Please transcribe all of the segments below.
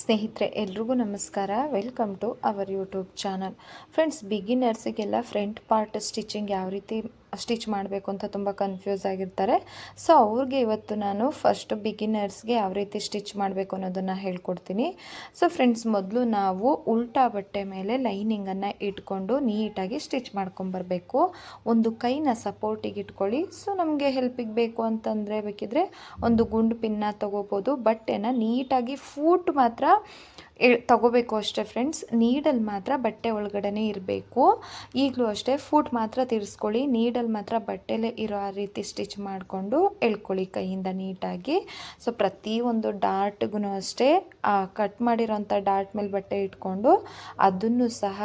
ಸ್ನೇಹಿತರೆ, ಎಲ್ರಿಗೂ ನಮಸ್ಕಾರ. Welcome to our YouTube channel friends ಬಿಗಿನರ್ಸಿಗೆಲ್ಲ front part stitching ಯಾವ ರೀತಿ ಸ್ಟಿಚ್ ಮಾಡಬೇಕು ಅಂತ ತುಂಬ ಕನ್ಫ್ಯೂಸ್ ಆಗಿರ್ತಾರೆ. ಸೊ ಅವ್ರಿಗೆ ಇವತ್ತು ನಾನು ಫಸ್ಟ್ ಬಿಗಿನರ್ಸ್ಗೆ ಯಾವ ರೀತಿ ಸ್ಟಿಚ್ ಮಾಡಬೇಕು ಅನ್ನೋದನ್ನು ಹೇಳ್ಕೊಡ್ತೀನಿ. ಸೊ ಫ್ರೆಂಡ್ಸ್ ಮೊದಲು ನಾವು ಉಲ್ಟಾ ಬಟ್ಟೆ ಮೇಲೆ ಲೈನಿಂಗನ್ನು ಇಟ್ಕೊಂಡು ನೀಟಾಗಿ ಸ್ಟಿಚ್ ಮಾಡ್ಕೊಂಬರ್ಬೇಕು. ಒಂದು ಕೈನ ಸಪೋರ್ಟಿಗೆ ಇಟ್ಕೊಳ್ಳಿ. ಸೊ ನಮಗೆ ಹೆಲ್ಪಿಗೆ ಬೇಕು ಅಂತಂದರೆ ಬೇಕಿದ್ರೆ ಒಂದು ಗುಂಡು ಪಿನ್ನ ತೊಗೋಬೋದು. ಬಟ್ಟೆನ ನೀಟಾಗಿ ಫೂಟ್ ಮಾತ್ರ ತಗೋಬೇಕು ಅಷ್ಟೇ ಫ್ರೆಂಡ್ಸ್ ನೀಡಲ್ಲಿ ಮಾತ್ರ ಬಟ್ಟೆ ಒಳಗಡೆನೇ ಇರಬೇಕು. ಈಗಲೂ ಅಷ್ಟೇ ಫೂಟ್ ಮಾತ್ರ ತಿರ್ಸ್ಕೊಳ್ಳಿ. ನೀಡಲ್ಲಿ ಮಾತ್ರ ಬಟ್ಟೆಲೇ ಇರೋ ಆ ರೀತಿ ಸ್ಟಿಚ್ ಮಾಡಿಕೊಂಡು ಎಳ್ಕೊಳ್ಳಿ ಕೈಯಿಂದ ನೀಟಾಗಿ. ಸೊ ಪ್ರತಿಯೊಂದು ಡಾಟ್ಗೂ ಅಷ್ಟೇ ಕಟ್ ಮಾಡಿರೋಂಥ ಡಾಟ್ ಮೇಲೆ ಬಟ್ಟೆ ಇಟ್ಕೊಂಡು ಅದನ್ನು ಸಹ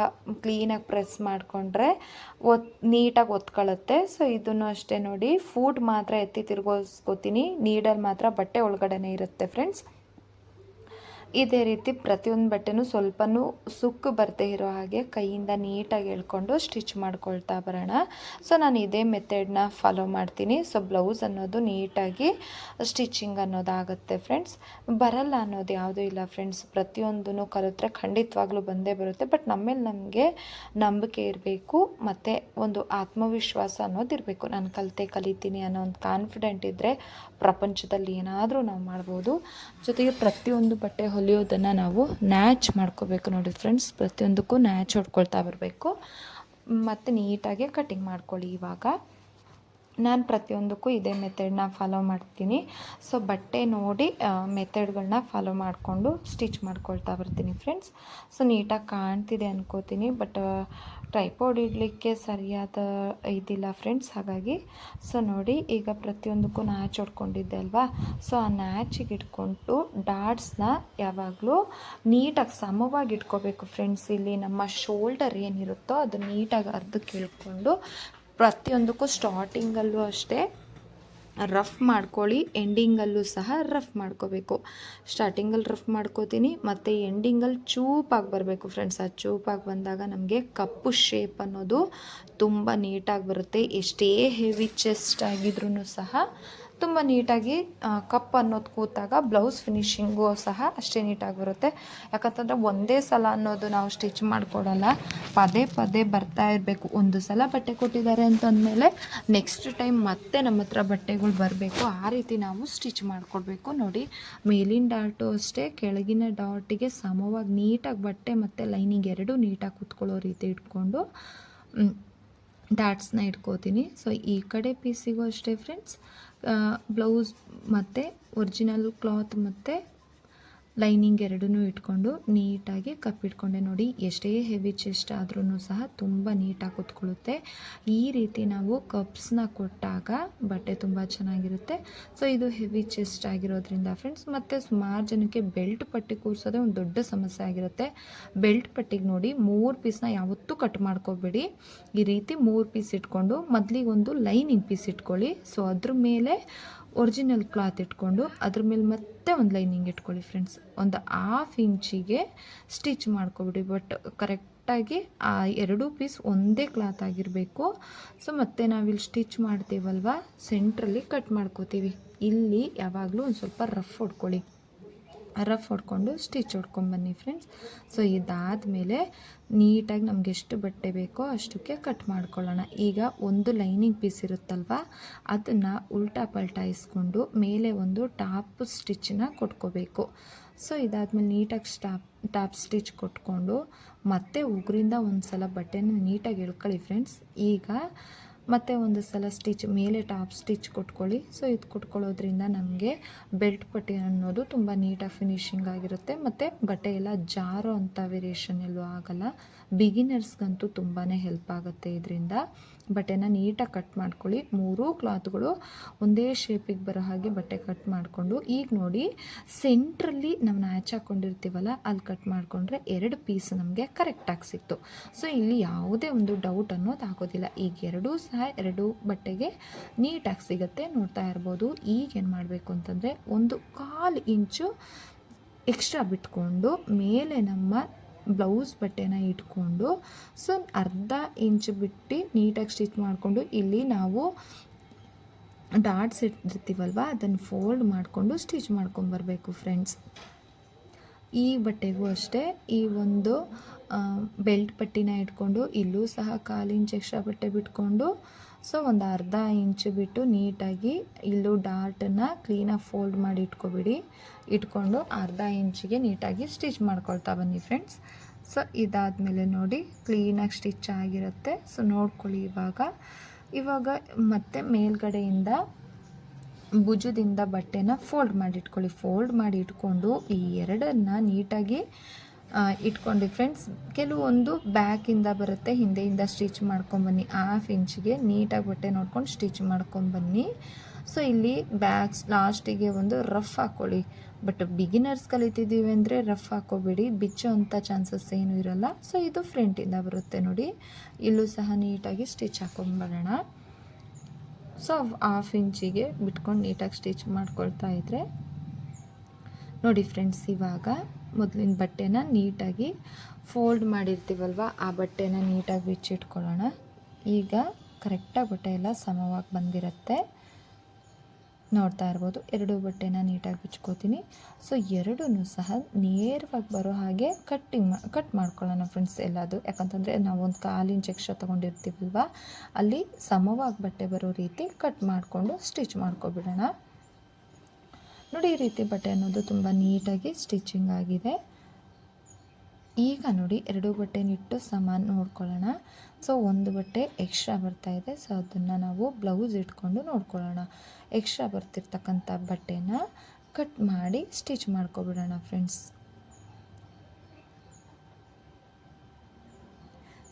ಕ್ಲೀನಾಗಿ ಪ್ರೆಸ್ ಮಾಡಿಕೊಂಡ್ರೆ ಒತ್, ನೀಟಾಗಿ ಒತ್ಕೊಳ್ಳುತ್ತೆ ಸೊ ಇದನ್ನು ಅಷ್ಟೇ ನೋಡಿ ಫೂಟ್ ಮಾತ್ರ ಎತ್ತಿ ತಿರ್ಗೋಸ್ಕೋತೀನಿ. ನೀಡಲ್ಲಿ ಮಾತ್ರ ಬಟ್ಟೆ ಒಳಗಡೆನೇ ಇರುತ್ತೆ ಫ್ರೆಂಡ್ಸ್ ಇದೇ ರೀತಿ ಪ್ರತಿಯೊಂದು ಬಟ್ಟೆನೂ ಸ್ವಲ್ಪನೂ ಸುಕ್ಕು ಬರದೇ ಇರೋ ಹಾಗೆ ಕೈಯಿಂದ ನೀಟಾಗಿ ಎಳ್ಕೊಂಡು ಸ್ಟಿಚ್ ಮಾಡ್ಕೊಳ್ತಾ ಬರೋಣ. ಸೊ, ನಾನು ಇದೇ ಮೆಥಡ್ನ ಫಾಲೋ ಮಾಡ್ತೀನಿ. ಸೊ, ಬ್ಲೌಸ್ ಅನ್ನೋದು ನೀಟಾಗಿ ಸ್ಟಿಚಿಂಗ್ ಅನ್ನೋದಾಗುತ್ತೆ ಫ್ರೆಂಡ್ಸ್. ಬರಲ್ಲ ಅನ್ನೋದು ಯಾವುದೂ ಇಲ್ಲ ಫ್ರೆಂಡ್ಸ್. ಪ್ರತಿಯೊಂದೂ ಕಲಿತ್ರೆ ಖಂಡಿತವಾಗ್ಲೂ ಬಂದೇ ಬರುತ್ತೆ. ಬಟ್ ನಮ್ಮೇಲೆ ನಮಗೆ ನಂಬಿಕೆ ಇರಬೇಕು, ಮತ್ತು ಒಂದು ಆತ್ಮವಿಶ್ವಾಸ ಅನ್ನೋದು ಇರಬೇಕು. ನಾನು ಕಲಿತೆ ಕಲಿತೀನಿ ಅನ್ನೋ ಒಂದು ಕಾನ್ಫಿಡೆಂಟ್ ಇದ್ದರೆ ಪ್ರಪಂಚದಲ್ಲಿ ಏನಾದರೂ ನಾವು ಮಾಡ್ಬೋದು. ಜೊತೆಗೆ ಪ್ರತಿಯೊಂದು ಬಟ್ಟೆ ಹೊಲಿಯೋದನ್ನು ನಾವು ನ್ಯಾಚ್ ಮಾಡ್ಕೋಬೇಕು ನೋಡಿ ಫ್ರೆಂಡ್ಸ್ ಪ್ರತಿಯೊಂದಕ್ಕೂ ನ್ಯಾಚ್ ಹೊಡ್ಕೊಳ್ತಾ ಬರಬೇಕು. ಮತ್ತು ನೀಟಾಗಿ ಕಟಿಂಗ್ ಮಾಡ್ಕೊಳ್ಳಿ ಇವಾಗ. ನಾನು ಪ್ರತಿಯೊಂದಕ್ಕೂ ಇದೇ ಮೆಥಡ್ನ ಫಾಲೋ ಮಾಡ್ತೀನಿ. ಸೊ ಬಟ್ಟೆ ನೋಡಿ ಮೆಥಡ್ಗಳನ್ನ ಫಾಲೋ ಮಾಡಿಕೊಂಡು ಸ್ಟಿಚ್ ಮಾಡ್ಕೊಳ್ತಾ ಬರ್ತೀನಿ ಫ್ರೆಂಡ್ಸ್ ಸೊ ನೀಟಾಗಿ ಕಾಣ್ತಿದೆ ಅನ್ಕೋತೀನಿ ಬಟ್ ಟ್ರೈಪೋಡ್ ಇಡಲಿಕ್ಕೆ ಸರಿಯಾದ ಇದಿಲ್ಲ ಫ್ರೆಂಡ್ಸ್ ಹಾಗಾಗಿ. ಸೊ ನೋಡಿ, ಈಗ ಪ್ರತಿಯೊಂದಕ್ಕೂ ನ್ಯಾಚ್ ಹೊಡ್ಕೊಂಡಿದ್ದೆ ಅಲ್ವಾ? ಸೊ ಆ ನ್ಯಾಚಿಗೆ ಇಟ್ಕೊಂಡು ಡಾಟ್ಸ್ನ ಯಾವಾಗಲೂ ನೀಟಾಗಿ ಸಮವಾಗಿ ಇಟ್ಕೋಬೇಕು ಫ್ರೆಂಡ್ಸ್ ಇಲ್ಲಿ ನಮ್ಮ ಶೋಲ್ಡರ್ ಏನಿರುತ್ತೋ ಅದು ನೀಟಾಗಿ ಅರ್ಧಕ್ಕೆ ಇಳ್ಕೊಂಡು ಪ್ರತಿಯೊಂದಕ್ಕೂ ಸ್ಟಾರ್ಟಿಂಗಲ್ಲೂ ಅಷ್ಟೇ ರಫ್ ಮಾಡ್ಕೊಳ್ಳಿ ಎಂಡಿಂಗಲ್ಲೂ ಸಹ ರಫ್ ಮಾಡ್ಕೋಬೇಕು. ಸ್ಟಾರ್ಟಿಂಗಲ್ಲಿ ರಫ್ ಮಾಡ್ಕೋತೀನಿ, ಮತ್ತು ಎಂಡಿಂಗಲ್ಲಿ ಚೂಪಾಗಿ ಬರಬೇಕು ಫ್ರೆಂಡ್ಸ್ ಆ ಚೂಪಾಗಿ ಬಂದಾಗ ನಮಗೆ ಕಪ್ಪು ಶೇಪ್ ಅನ್ನೋದು ತುಂಬ ನೀಟಾಗಿ ಬರುತ್ತೆ. ಎಷ್ಟೇ ಹೆವಿ ಚೆಸ್ಟ್ ಆಗಿದ್ರೂ ಸಹ ತುಂಬ ನೀಟಾಗಿ ಕಪ್ ಅನ್ನೋದು ಕೂತಾಗ ಬ್ಲೌಸ್ ಫಿನಿಶಿಂಗು ಸಹ ಅಷ್ಟೇ ನೀಟಾಗಿ ಬರುತ್ತೆ. ಯಾಕಂತಂದರೆ ಒಂದೇ ಸಲ ಅನ್ನೋದು ನಾವು ಸ್ಟಿಚ್ ಮಾಡಿಕೊಡಲ್ಲ. ಪದೇ ಪದೇ ಬರ್ತಾ ಇರಬೇಕು. ಒಂದು ಸಲ ಬಟ್ಟೆ ಕೊಟ್ಟಿದ್ದಾರೆ ಅಂತಂದಮೇಲೆ ನೆಕ್ಸ್ಟ್ ಟೈಮ್ ಮತ್ತೆ ನಮ್ಮ ಹತ್ರ ಬಟ್ಟೆಗಳು ಬರಬೇಕು. ಆ ರೀತಿ ನಾವು ಸ್ಟಿಚ್ ಮಾಡಿಕೊಡ್ಬೇಕು. ನೋಡಿ, ಮೇಲಿನ ಡಾಟು ಅಷ್ಟೇ, ಕೆಳಗಿನ ಡಾಟಿಗೆ ಸಮವಾಗಿ ನೀಟಾಗಿ ಬಟ್ಟೆ ಮತ್ತು ಲೈನಿಂಗ್ ಎರಡೂ ನೀಟಾಗಿ ಕೂತ್ಕೊಳ್ಳೋ ರೀತಿ ಇಟ್ಕೊಂಡು ಡಾಟ್ಸ್ನ ಇಟ್ಕೋತೀನಿ. ಸೊ ಈ ಕಡೆ ಪೀಸಿಗೂ ಅಷ್ಟೇ ಫ್ರೆಂಡ್ಸ್ ಬ್ಲೌಸ್ ಮತ್ತು ಒರಿಜಿನಲ್ ಕ್ಲಾತ್ ಮತ್ತು ಲೈನಿಂಗ್ ಎರಡೂ ಇಟ್ಕೊಂಡು ನೀಟಾಗಿ ಕಪ್ಪಿಟ್ಕೊಂಡೆ ನೋಡಿ, ಎಷ್ಟೇ ಹೆವಿ ಚೆಸ್ಟ್ ಆದ್ರೂ ಸಹ ತುಂಬ ನೀಟಾಗಿ ಕೂತ್ಕೊಳ್ಳುತ್ತೆ. ಈ ರೀತಿ ನಾವು ಕಪ್ಸ್ನ ಕೊಟ್ಟಾಗ ಬಟ್ಟೆ ತುಂಬ ಚೆನ್ನಾಗಿರುತ್ತೆ. ಸೊ ಇದು ಹೆವಿ ಚೆಸ್ಟ್ ಆಗಿರೋದ್ರಿಂದ ಫ್ರೆಂಡ್ಸ್ ಮತ್ತು ಸುಮಾರು ಜನಕ್ಕೆ ಬೆಲ್ಟ್ ಪಟ್ಟಿ ಕೂರಿಸೋದೇ ಒಂದು ದೊಡ್ಡ ಸಮಸ್ಯೆ ಆಗಿರುತ್ತೆ. ಬೆಲ್ಟ್ ಪಟ್ಟಿಗೆ ನೋಡಿ ಮೂರು ಪೀಸ್ನ ಯಾವತ್ತೂ ಕಟ್ ಮಾಡ್ಕೋಬೇಡಿ. ಈ ರೀತಿ ಮೂರು ಪೀಸ್ ಇಟ್ಕೊಂಡು ಮೊದಲಿಗೆ ಒಂದು ಲೈನಿಂಗ್ ಪೀಸ್ ಇಟ್ಕೊಳ್ಳಿ. ಸೊ ಅದ್ರ ಮೇಲೆ ಒರಿಜಿನಲ್ ಕ್ಲಾತ್ ಇಟ್ಕೊಂಡು ಅದ್ರ ಮೇಲೆ ಮತ್ತೆ ಒಂದು ಲೈನಿಂಗ್ ಇಟ್ಕೊಳ್ಳಿ ಫ್ರೆಂಡ್ಸ್. ಒಂದು ಹಾಫ್ ಇಂಚಿಗೆ ಸ್ಟಿಚ್ ಮಾಡ್ಕೊಬಿಡಿ, ಬಟ್ ಕರೆಕ್ಟಾಗಿ ಆ ಎರಡೂ ಪೀಸ್ ಒಂದೇ ಕ್ಲಾತ್ ಆಗಿರಬೇಕು. ಸೊ ಮತ್ತೆ ನಾವಿಲ್ಲಿ ಸ್ಟಿಚ್ ಮಾಡ್ತೀವಲ್ವ? ಸೆಂಟ್ರಲ್ಲಿ ಕಟ್ ಮಾಡ್ಕೋತೀವಿ. ಇಲ್ಲಿ ಯಾವಾಗಲೂ ಒಂದು ಸ್ವಲ್ಪ ರಫ್ ಹೊಡ್ಕೊಳ್ಳಿ. ರಫ್ ಹೊಡ್ಕೊಂಡು ಸ್ಟಿಚ್ ಹೊಡ್ಕೊಂಬನ್ನಿ ಫ್ರೆಂಡ್ಸ್ ಸೊ ಇದಾದಮೇಲೆ ನೀಟಾಗಿ ನಮ್ಗೆ ಎಷ್ಟು ಬಟ್ಟೆ ಬೇಕೋ ಅಷ್ಟಕ್ಕೆ ಕಟ್ ಮಾಡ್ಕೊಳ್ಳೋಣ. ಈಗ ಒಂದು ಲೈನಿಂಗ್ ಪೀಸ್ ಇರುತ್ತಲ್ವ, ಅದನ್ನು ಉಲ್ಟಾ ಪಲ್ಟಾಯಿಸ್ಕೊಂಡು ಮೇಲೆ ಒಂದು ಟಾಪ್ ಸ್ಟಿಚ್ಚನ್ನ ಕೊಟ್ಕೋಬೇಕು. ಸೊ ಇದಾದಮೇಲೆ ನೀಟಾಗಿ ಸ್ಟಾಪ್ ಟಾಪ್ ಸ್ಟಿಚ್ ಕೊಟ್ಕೊಂಡು ಮತ್ತೆ ಉಗುರಿಂದ ಒಂದು ಸಲ ಬಟ್ಟೆನ ನೀಟಾಗಿ ಎಳ್ಕೊಳ್ಳಿ ಫ್ರೆಂಡ್ಸ್ ಈಗ ಮತ್ತು ಒಂದು ಸಲ ಸ್ಟಿಚ್ ಮೇಲೆ ಟಾಪ್ ಸ್ಟಿಚ್ ಕೊಟ್ಕೊಳ್ಳಿ. ಸೊ ಇದು ಕೊಟ್ಕೊಳ್ಳೋದ್ರಿಂದ ನಮಗೆ ಬೆಲ್ಟ್ ಪಟ್ಟಿ ಅನ್ನೋದು ತುಂಬ ನೀಟಾಗಿ ಫಿನಿಶಿಂಗ್ ಆಗಿರುತ್ತೆ. ಮತ್ತು ಬಟ್ಟೆ ಎಲ್ಲ ಜಾರೋ ಅಂಥ ವೇರಿಯೇಷನ್ ಎಲ್ಲೂ ಆಗೋಲ್ಲ. ಬಿಗಿನರ್ಸ್ಗಂತೂ ತುಂಬಾ ಹೆಲ್ಪ್ ಆಗುತ್ತೆ ಇದರಿಂದ. ಬಟ್ಟೆನ ನೀಟಾಗಿ ಕಟ್ ಮಾಡ್ಕೊಳ್ಳಿ. ಮೂರೂ ಕ್ಲಾತ್ಗಳು ಒಂದೇ ಶೇಪಿಗೆ ಬರೋ ಹಾಗೆ ಬಟ್ಟೆ ಕಟ್ ಮಾಡಿಕೊಂಡು, ಈಗ ನೋಡಿ ಸೆಂಟ್ರಲ್ಲಿ ನಾವು ನ್ಯಾಚ್ ಹಾಕ್ಕೊಂಡಿರ್ತೀವಲ್ಲ ಅಲ್ಲಿ ಕಟ್ ಮಾಡಿಕೊಂಡ್ರೆ ಎರಡು ಪೀಸ್ ನಮಗೆ ಕರೆಕ್ಟಾಗಿ ಸಿಕ್ತು. ಸೊ ಇಲ್ಲಿ ಯಾವುದೇ ಒಂದು ಡೌಟ್ ಅನ್ನೋದು ಆಗೋದಿಲ್ಲ. ಈಗ ಎರಡೂ ಸಹ ಎರಡು ಬಟ್ಟೆಗೆ ನೀಟಾಗಿ ಸಿಗುತ್ತೆ ನೋಡ್ತಾ ಇರ್ಬೋದು. ಈಗ ಏನು ಮಾಡಬೇಕು ಅಂತಂದರೆ ಒಂದು ಕಾಲು ಇಂಚು ಎಕ್ಸ್ಟ್ರಾ ಬಿಟ್ಕೊಂಡು, ಮೇಲೆ ನಮ್ಮ ಬ್ಲೌಸ್ ಬಟ್ಟೆನ ಇಟ್ಕೊಂಡು ಸೊ ಅರ್ಧ ಇಂಚ್ ಬಿಟ್ಟು ನೀಟಾಗಿ ಸ್ಟಿಚ್ ಮಾಡಿಕೊಂಡು ಇಲ್ಲಿ ನಾವು ಡಾಟ್ಸ್ ಇಟ್ಟಿರ್ತೀವಲ್ವ ಅದನ್ನು ಫೋಲ್ಡ್ ಮಾಡಿಕೊಂಡು ಸ್ಟಿಚ್ ಮಾಡ್ಕೊಂಬರ್ಬೇಕು ಫ್ರೆಂಡ್ಸ್ ಈ ಬಟ್ಟೆಗೂ ಅಷ್ಟೇ, ಈ ಒಂದು ಬೆಲ್ಟ್ ಪಟ್ಟಿನ ಇಟ್ಕೊಂಡು, ಇಲ್ಲೂ ಸಹ ಕಾಲು ಇಂಚ್ ಎಕ್ಸ್ಟ್ರಾ ಬಟ್ಟೆ ಬಿಟ್ಕೊಂಡು, ಸೊ ಒಂದು ಅರ್ಧ ಇಂಚು ಬಿಟ್ಟು ನೀಟಾಗಿ ಇಲ್ಲೂ ಡಾರ್ಟನ್ನು ಕ್ಲೀನಾಗಿ ಫೋಲ್ಡ್ ಮಾಡಿ ಇಟ್ಕೊಬಿಡಿ. ಇಟ್ಕೊಂಡು ಅರ್ಧ ಇಂಚಿಗೆ ನೀಟಾಗಿ ಸ್ಟಿಚ್ ಮಾಡ್ಕೊಳ್ತಾ ಬನ್ನಿ ಫ್ರೆಂಡ್ಸ್. ಸೊ ಇದಾದಮೇಲೆ ನೋಡಿ ಕ್ಲೀನಾಗಿ ಸ್ಟಿಚ್ ಆಗಿರುತ್ತೆ. ಸೊ ನೋಡ್ಕೊಳ್ಳಿ ಇವಾಗ. ಇವಾಗ ಮತ್ತೆ ಮೇಲ್ಗಡೆಯಿಂದ ಭುಜದಿಂದ ಬಟ್ಟೆನ ಫೋಲ್ಡ್ ಮಾಡಿ ಇಟ್ಕೊಳ್ಳಿ. ಫೋಲ್ಡ್ ಮಾಡಿ ಇಟ್ಕೊಂಡು ಈ ಎರಡನ್ನು ನೀಟಾಗಿ ಇಟ್ಕೊಂಡು ಫ್ರೆಂಡ್ಸ್ ಕೆಲವೊಂದು ಬ್ಯಾಕಿಂದ ಬರುತ್ತೆ, ಹಿಂದೆಯಿಂದ ಸ್ಟಿಚ್ ಮಾಡ್ಕೊಂಬನ್ನಿ ಹಾಫ್ ಇಂಚಿಗೆ ನೀಟಾಗಿ ಬಟ್ಟೆ ನೋಡ್ಕೊಂಡು ಸ್ಟಿಚ್ ಮಾಡ್ಕೊಂಬನ್ನಿ ಸೊ ಇಲ್ಲಿ ಬ್ಯಾಗ್ಸ್ ಲಾಸ್ಟಿಗೆ ಒಂದು ರಫ್ ಹಾಕ್ಕೊಳ್ಳಿ ಬಟ್ ಬಿಗಿನರ್ಸ್ ಕಲಿತಿದ್ದೀವಿ ಅಂದರೆ ರಫ್ ಹಾಕೋಬೇಡಿ. ಬಿಚ್ಚೋ ಅಂಥ ಚಾನ್ಸಸ್ ಏನೂ ಇರಲ್ಲ. ಸೊ ಇದು ಫ್ರಂಟಿಂದ ಬರುತ್ತೆ ನೋಡಿ. ಇಲ್ಲೂ ಸಹ ನೀಟಾಗಿ ಸ್ಟಿಚ್ ಹಾಕೊಂಡ್ಬರೋಣ ಸೊ ಹಾಫ್ ಇಂಚಿಗೆ ಬಿಟ್ಕೊಂಡು ನೀಟಾಗಿ ಸ್ಟಿಚ್ ಮಾಡ್ಕೊಳ್ತಾ ಇದ್ದರೆ ನೋಡಿ ಫ್ರೆಂಡ್ಸ್ ಇವಾಗ ಮೊದಲಿನ ಬಟ್ಟೆನ ನೀಟಾಗಿ ಫೋಲ್ಡ್ ಮಾಡಿರ್ತೀವಲ್ವ, ಆ ಬಟ್ಟೆನ ನೀಟಾಗಿ ಬಿಚ್ಚಿಟ್ಕೊಳ್ಳೋಣ. ಈಗ ಕರೆಕ್ಟಾಗಿ ಬಟ್ಟೆ ಎಲ್ಲ ಸಮವಾಗಿ ಬಂದಿರುತ್ತೆ. ನೋಡ್ತಾ ಇರ್ಬೋದು. ಎರಡು ಬಟ್ಟೆನ ನೀಟಾಗಿ ಬಿಚ್ಕೋತೀನಿ. ಸೊ ಎರಡೂ ಸಹ ನೇರವಾಗಿ ಬರೋ ಹಾಗೆ ಕಟ್ಟಿಂಗ್ ಕಟ್ ಮಾಡ್ಕೊಳ್ಳೋಣ ಫ್ರೆಂಡ್ಸ್ ಎಲ್ಲದು ಯಾಕಂತಂದರೆ ನಾವು ಒಂದು ಕಾಲು ಇಂಚ್ ಎಕ್ಸ್ಟ್ರಾ ತೊಗೊಂಡಿರ್ತೀವಲ್ವ? ಅಲ್ಲಿ ಸಮವಾಗಿ ಬಟ್ಟೆ ಬರೋ ರೀತಿ ಕಟ್ ಮಾಡಿಕೊಂಡು ಸ್ಟಿಚ್ ಮಾಡ್ಕೊಬಿಡೋಣ. ನೋಡಿ ಈ ರೀತಿ ಬಟ್ಟೆ ಅನ್ನೋದು ತುಂಬ ನೀಟಾಗಿ ಸ್ಟಿಚಿಂಗ್ ಆಗಿದೆ. ಈಗ ನೋಡಿ ಎರಡು ಬಟ್ಟೆನಿಟ್ಟು ಸಮಾನ ನೋಡ್ಕೊಳ್ಳೋಣ. ಸೊ ಒಂದು ಬಟ್ಟೆ ಎಕ್ಸ್ಟ್ರಾ ಬರ್ತಾ ಇದೆ. ಸೊ ಅದನ್ನು ನಾವು ಬ್ಲೌಸ್ ಇಟ್ಕೊಂಡು ನೋಡ್ಕೊಳ್ಳೋಣ. ಎಕ್ಸ್ಟ್ರಾ ಬರ್ತಿರ್ತಕ್ಕಂಥ ಬಟ್ಟೆನ ಕಟ್ ಮಾಡಿ ಸ್ಟಿಚ್ ಮಾಡ್ಕೊಬಿಡೋಣ ಫ್ರೆಂಡ್ಸ್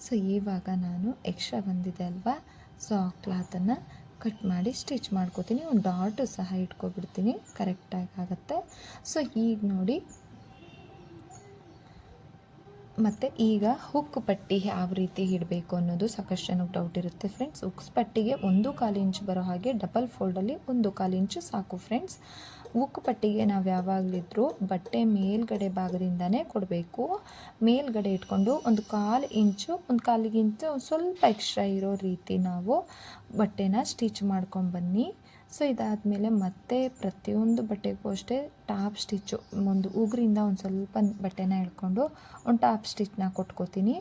ಸೊ ಇವಾಗ ನಾನು ಎಕ್ಸ್ಟ್ರಾ ಬಂದಿದೆ ಅಲ್ವಾ? ಸೊ ಆ ಕ್ಲಾತನ್ನು ಕಟ್ ಮಾಡಿ ಸ್ಟಿಚ್ ಮಾಡ್ಕೋತೀನಿ. ಒಂದು ಡಾಟು ಸಹ ಇಟ್ಕೊಬಿಡ್ತೀನಿ. ಕರೆಕ್ಟಾಗಿ ಆಗುತ್ತೆ. ಸೊ ಈಗ ನೋಡಿ ಮತ್ತು ಈಗ ಹುಕ್ ಪಟ್ಟಿ ಯಾವ ರೀತಿ ಇಡಬೇಕು ಅನ್ನೋದು ಸಾಕಷ್ಟು ಜನಕ್ಕೆ ಡೌಟ್ ಇರುತ್ತೆ ಫ್ರೆಂಡ್ಸ್ ಹುಕ್ಸ್ ಪಟ್ಟಿಗೆ ಒಂದು ಕಾಲು ಇಂಚು ಬರೋ ಹಾಗೆ ಡಬಲ್ ಫೋಲ್ಡಲ್ಲಿ ಒಂದು ಕಾಲು ಇಂಚು ಸಾಕು ಫ್ರೆಂಡ್ಸ್ ಹುಕ್ ಪಟ್ಟಿಗೆ ನಾವು ಯಾವಾಗಲಿದ್ರೂ ಬಟ್ಟೆ ಮೇಲ್ಗಡೆ ಭಾಗದಿಂದನೇ ಕೊಡಬೇಕು. ಮೇಲ್ಗಡೆ ಇಟ್ಕೊಂಡು ಒಂದು ಕಾಲು ಇಂಚು ಒಂದು ಕಾಲಿಗಿಂತ ಸ್ವಲ್ಪ ಎಕ್ಸ್ಟ್ರಾ ಇರೋ ರೀತಿ ನಾವು ಬಟ್ಟೆನ ಸ್ಟಿಚ್ ಮಾಡ್ಕೊಂಬನ್ನಿ ಸೊ ಇದಾದಮೇಲೆ ಮತ್ತೆ ಪ್ರತಿಯೊಂದು ಬಟ್ಟೆಗೂ ಅಷ್ಟೇ ಟಾಪ್ ಸ್ಟಿಚ್ಚು ಒಂದು ಉಗುರಿಂದ ಒಂದು ಸ್ವಲ್ಪ ಬಟ್ಟೆನ ಹಿಡ್ಕೊಂಡು ಒಂದು ಟಾಪ್ ಸ್ಟಿಚ್ನ ಕೊಟ್ಕೋತೀನಿ.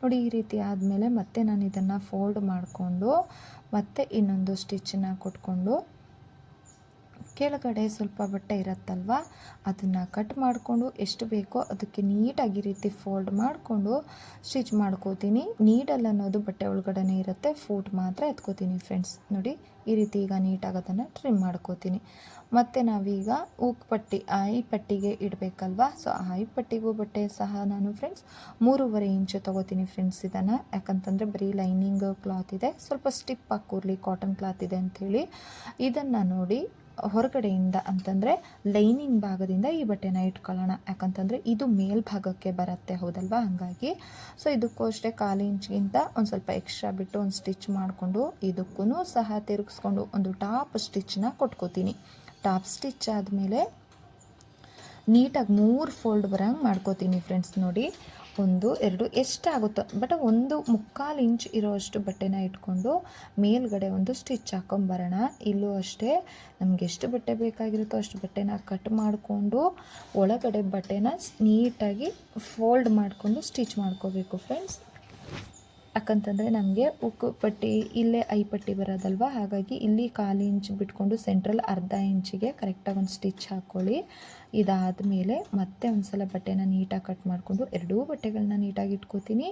ನೋಡಿ, ಈ ರೀತಿ ಆದಮೇಲೆ ಮತ್ತೆ ನಾನು ಇದನ್ನು ಫೋಲ್ಡ್ ಮಾಡಿಕೊಂಡು ಮತ್ತೆ ಇನ್ನೊಂದು ಸ್ಟಿಚ್ಚನ್ನ ಕೊಟ್ಕೊಂಡು ಕೆಳಗಡೆ ಸ್ವಲ್ಪ ಬಟ್ಟೆ ಇರುತ್ತಲ್ವ? ಅದನ್ನು ಕಟ್ ಮಾಡಿಕೊಂಡು ಎಷ್ಟು ಬೇಕೋ ಅದಕ್ಕೆ ನೀಟಾಗಿ ರೀತಿ ಫೋಲ್ಡ್ ಮಾಡಿಕೊಂಡು ಸ್ಟಿಚ್ ಮಾಡ್ಕೋತೀನಿ. ನೀಡಲ್ ಅನ್ನೋದು ಬಟ್ಟೆ ಒಳಗಡೆ ಇರುತ್ತೆ. ಫೂಟ್ ಮಾತ್ರ ಎತ್ಕೋತೀನಿ ಫ್ರೆಂಡ್ಸ್ ನೋಡಿ, ಈ ರೀತಿ ಈಗ ನೀಟಾಗಿ ಅದನ್ನು ಟ್ರಿಮ್ ಮಾಡ್ಕೋತೀನಿ. ಮತ್ತು ನಾವೀಗ ಊಕ್ ಪಟ್ಟಿ ಐ ಪಟ್ಟಿಗೆ ಇಡಬೇಕಲ್ವ? ಸೊ ಐ ಪಟ್ಟಿಗೂ ಬಟ್ಟೆ ಸಹ ನಾನು ಫ್ರೆಂಡ್ಸ್ ಮೂರುವರೆ ಇಂಚು ತೊಗೋತೀನಿ ಫ್ರೆಂಡ್ಸ್ ಇದನ್ನು. ಯಾಕಂತಂದರೆ ಬರೀ ಲೈನಿಂಗ್ ಕ್ಲಾತ್ ಇದೆ. ಸ್ವಲ್ಪ ಸ್ಟಿಪ್ ಹಾಕೂರ್ಲಿ ಕಾಟನ್ ಕ್ಲಾತ್ ಇದೆ ಅಂಥೇಳಿ ಇದನ್ನು ನೋಡಿ ಹೊರಗಡೆಯಿಂದ ಅಂತಂದರೆ ಲೈನಿಂಗ್ ಭಾಗದಿಂದ ಈ ಬಟ್ಟೆನ ಇಟ್ಕೊಳ್ಳೋಣ. ಯಾಕಂತಂದರೆ ಇದು ಮೇಲ್ಭಾಗಕ್ಕೆ ಬರುತ್ತೆ, ಹೌದಲ್ವಾ? ಹಾಗಾಗಿ ಸೊ ಇದಕ್ಕೂ ಅಷ್ಟೇ ಕಾಲು ಇಂಚ್ಗಿಂತ ಒಂದು ಸ್ವಲ್ಪ ಎಕ್ಸ್ಟ್ರಾ ಬಿಟ್ಟು ಒಂದು ಸ್ಟಿಚ್ ಮಾಡಿಕೊಂಡು ಇದಕ್ಕೂ ಸಹ ತಿರುಗಿಸ್ಕೊಂಡು ಒಂದು ಟಾಪ್ ಸ್ಟಿಚ್ನ ಕೊಟ್ಕೋತೀನಿ. ಟಾಪ್ ಸ್ಟಿಚ್ ಆದಮೇಲೆ ನೀಟಾಗಿ ಮೂರು ಫೋಲ್ಡ್ ಬರೋಂಗೆ ಮಾಡ್ಕೋತೀನಿ ಫ್ರೆಂಡ್ಸ್ ನೋಡಿ. ಒಂದು, ಎರಡು ಎಷ್ಟಾಗುತ್ತೋ ಬಟ್ ಒಂದು ಮುಕ್ಕಾಲು ಇಂಚ್ ಇರೋಷ್ಟು ಬಟ್ಟೆನ ಇಟ್ಕೊಂಡು ಮೇಲ್ಗಡೆ ಒಂದು ಸ್ಟಿಚ್ ಹಾಕೊಂಬರೋಣ. ಇಲ್ಲೂ ಅಷ್ಟೇ, ನಮ್ಗೆ ಎಷ್ಟು ಬಟ್ಟೆ ಬೇಕಾಗಿರುತ್ತೋ ಅಷ್ಟು ಬಟ್ಟೆನ ಕಟ್ ಮಾಡಿಕೊಂಡು ಒಳಗಡೆ ಬಟ್ಟೆನ ನೀಟಾಗಿ ಫೋಲ್ಡ್ ಮಾಡಿಕೊಂಡು ಸ್ಟಿಚ್ ಮಾಡ್ಕೋಬೇಕು ಫ್ರೆಂಡ್ಸ್. ಯಾಕಂತಂದರೆ ನಮಗೆ ಉಕ್ಕು ಪಟ್ಟಿ ಇಲ್ಲೇ ಐ ಪಟ್ಟಿ ಬರೋದಲ್ವ? ಹಾಗಾಗಿ ಇಲ್ಲಿ ಕಾಲು ಇಂಚ್ ಬಿಟ್ಕೊಂಡು ಸೆಂಟ್ರಲ್ ಅರ್ಧ ಇಂಚಿಗೆ ಕರೆಕ್ಟಾಗಿ ಒಂದು ಸ್ಟಿಚ್ ಹಾಕ್ಕೊಳ್ಳಿ ಇದಾದ ಮೇಲೆ ಮತ್ತೆ ಒಂದು ಸಲ ಬಟ್ಟೆನ ನೀಟಾಗಿ ಕಟ್ ಮಾಡಿಕೊಂಡು ಎರಡೂ ಬಟ್ಟೆಗಳನ್ನ ನೀಟಾಗಿ ಇಟ್ಕೋತೀನಿ.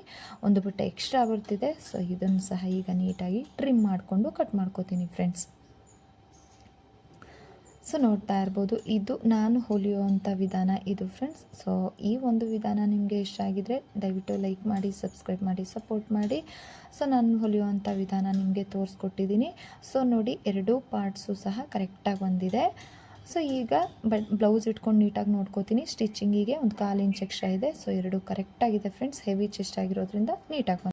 ಒಂದು ಬಟ್ಟೆ ಎಕ್ಸ್ಟ್ರಾ ಬರ್ತಿದೆ, ಸೊ ಇದನ್ನು ಸಹ ಈಗ ನೀಟಾಗಿ ಟ್ರಿಮ್ ಮಾಡಿಕೊಂಡು ಕಟ್ ಮಾಡ್ಕೋತೀನಿ ಫ್ರೆಂಡ್ಸ್ ಸೊ ನೋಡ್ತಾ ಇರ್ಬೋದು, ಇದು ನಾನು ಹೊಲಿಯುವಂಥ ವಿಧಾನ ಇದು ಫ್ರೆಂಡ್ಸ್ ಸೊ ಈ ಒಂದು ವಿಧಾನ ನಿಮಗೆ ಇಷ್ಟ ಆಗಿದ್ರೆ ದಯವಿಟ್ಟು ಲೈಕ್ ಮಾಡಿ ಸಬ್ಸ್ಕ್ರೈಬ್ ಮಾಡಿ ಸಪೋರ್ಟ್ ಮಾಡಿ. ಸೊ ನಾನು ಹೊಲಿಯುವಂಥ ವಿಧಾನ ನಿಮಗೆ ತೋರಿಸ್ಕೊಟ್ಟಿದ್ದೀನಿ. ಸೊ ನೋಡಿ ಎರಡೂ ಪಾರ್ಟ್ಸು ಸಹ ಕರೆಕ್ಟಾಗಿ ಬಂದಿದೆ. ಸೊ ಈಗ ಬ ಬ್ಲೌಸ್ ಇಟ್ಕೊಂಡು ನೀಟಾಗಿ ನೋಡ್ಕೋತೀನಿ. ಸ್ಟಿಚಿಂಗಿಗೆ ಒಂದು ಕಾಲು ಇಂಚ್ ಎಕ್ಸ್ಟ್ರಾ ಇದೆ. ಸೊ ಎರಡು ಕರೆಕ್ಟಾಗಿದೆ ಫ್ರೆಂಡ್ಸ್ ಹೆವಿ ಚೆಸ್ಟ್ ಆಗಿರೋದ್ರಿಂದ ನೀಟಾಗಿ